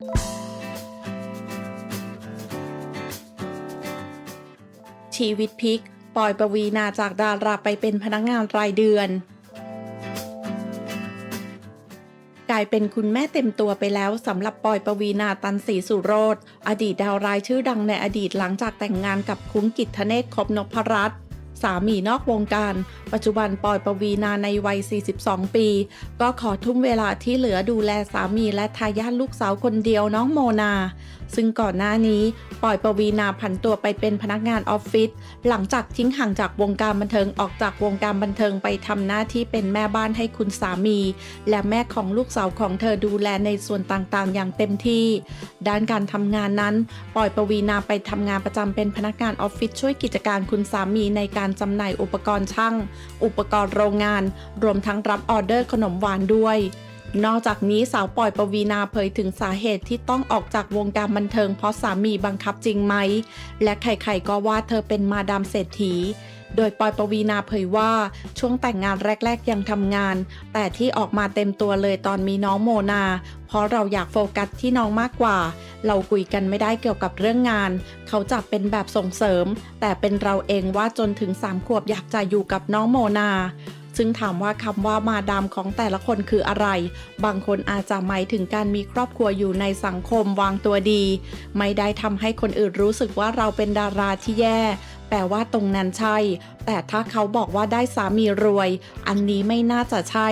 ชีวิตพลิกปลอยปวีนาจากดาราไปเป็นพนักงานรายเดือน กลายเป็นคุณแม่เต็มตัวไปแล้วสำหรับปอยปวีนาตันศรีสุโรธอดีตดาวร้ายชื่อดังในอดีตหลังจากแต่งงานกับคุ้งกิตทเนศคบนพรัตน์ สามีนอกวงการ ปัจจุบันปอยปวีนาในวัย 42 ปี ก็ขอทุ่มเวลาที่เหลือดูแลสามีและทายาทลูกสาวคนเดียวน้องโมนา ซึ่งก่อนหน้านี้ปอยปวีนาผันตัวไปเป็นพนักงานออฟฟิศหลังจากทิ้งห่างจากวงการบันเทิงออกจากวงการบันเทิงไปทำหน้าที่เป็นแม่บ้านให้คุณสามี และแม่ของลูกสาวของเธอดูแลในส่วนต่างๆ อย่างเต็มที่ ด้านการทำงานนั้นปอยปวีนาไปทำงานประจำเป็นพนักงานออฟฟิศช่วยกิจการคุณสามีในการจำหน่ายอุปกรณ์ช่าง อุปกรณ์โรงงาน รวมทั้งรับออเดอร์ขนมหวานด้วย นอกจากนี้สาวปอยปวีนาเผยถึงสาเหตุที่ต้องออกจากวงการบันเทิงเพราะสามีบังคับจริงไหม และใครๆก็ว่าเธอเป็นมาดามเศรษฐี โดยปอยปวีนาเผยว่าช่วงแต่งงานแรก ๆ ยังทำงาน แต่ที่ออกมาเต็มตัวเลยตอนมีน้องโมนา เพราะเราอยากโฟกัสที่น้องมากกว่า เราคุยกันไม่ได้เกี่ยวกับเรื่องงาน เขาจะเป็นแบบส่งเสริม แต่เป็นเราเองว่าจนถึง3ขวบอยากจะอยู่กับน้องโมนา ซึ่งถามว่าคำว่ามาดามของแต่ละคนคืออะไร บางคนอาจจะหมายถึงการมีครอบครัวอยู่ในสังคมวางตัวดี ไม่ได้ทำให้คนอื่นรู้สึกว่าเราเป็นดาราที่แย่ แปลว่าตรงนั้นใช่ แต่ถ้าเขาบอกว่าได้สามีรวย อันนี้ไม่น่าจะใช่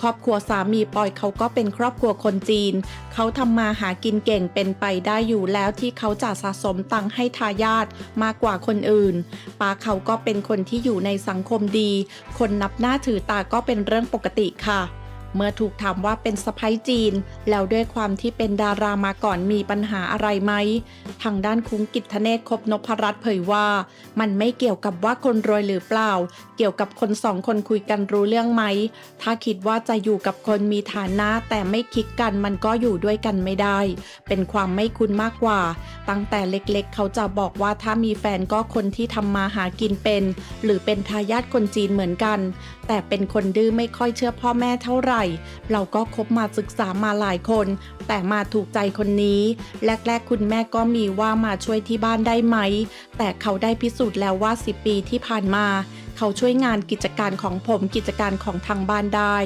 ครอบครัวสามีปอยเขาก็เป็นครอบครัวคนจีน เขาทำมาหากินเก่งเป็นไปได้อยู่แล้วที่เขาจะสะสมตังค์ให้ทายาทมากกว่าคนอื่นป้าเขาก็เป็นคนที่อยู่ในสังคมดี คนนับหน้าถือตาก็เป็นเรื่องปกติค่ะ เมื่อถูกถามว่าเป็นสะพ้ยจีน แล้วด้วยความที่เป็นดารามาก่อนมีปัญหาอะไรไหม ทางด้านคุ้งกิตทเนศคบนพรัตน์เผยว่า มันไม่เกี่ยวกับว่าคนรวยหรือเปล่า เกี่ยวกับคนสองคนคุยกันรู้เรื่องไหม ถ้าคิดว่าจะอยู่กับคนมีฐานะแต่ไม่คิดกันมันก็อยู่ด้วยกันไม่ได้ เป็นความไม่คุ้นมากกว่า ตั้งแต่เล็กๆ เขาจะบอกว่าถ้ามีแฟนก็คนที่ทำมาหากินเป็น หรือเป็นทายาทคนจีนเหมือนกัน แต่เป็นคนดื้อไม่ค่อยเชื่อพ่อแม่เท่าไหร่เราก็คบมาศึกษามาหลายคน แต่มาถูกใจคนนี้ แรก ๆ คุณแม่ก็มีว่ามาช่วยที่บ้านได้ไหม แต่เขาได้พิสูจน์แล้วว่า 10 ปีที่ผ่านมา เขาช่วยงานกิจการของผมกิจการของทางบ้านได้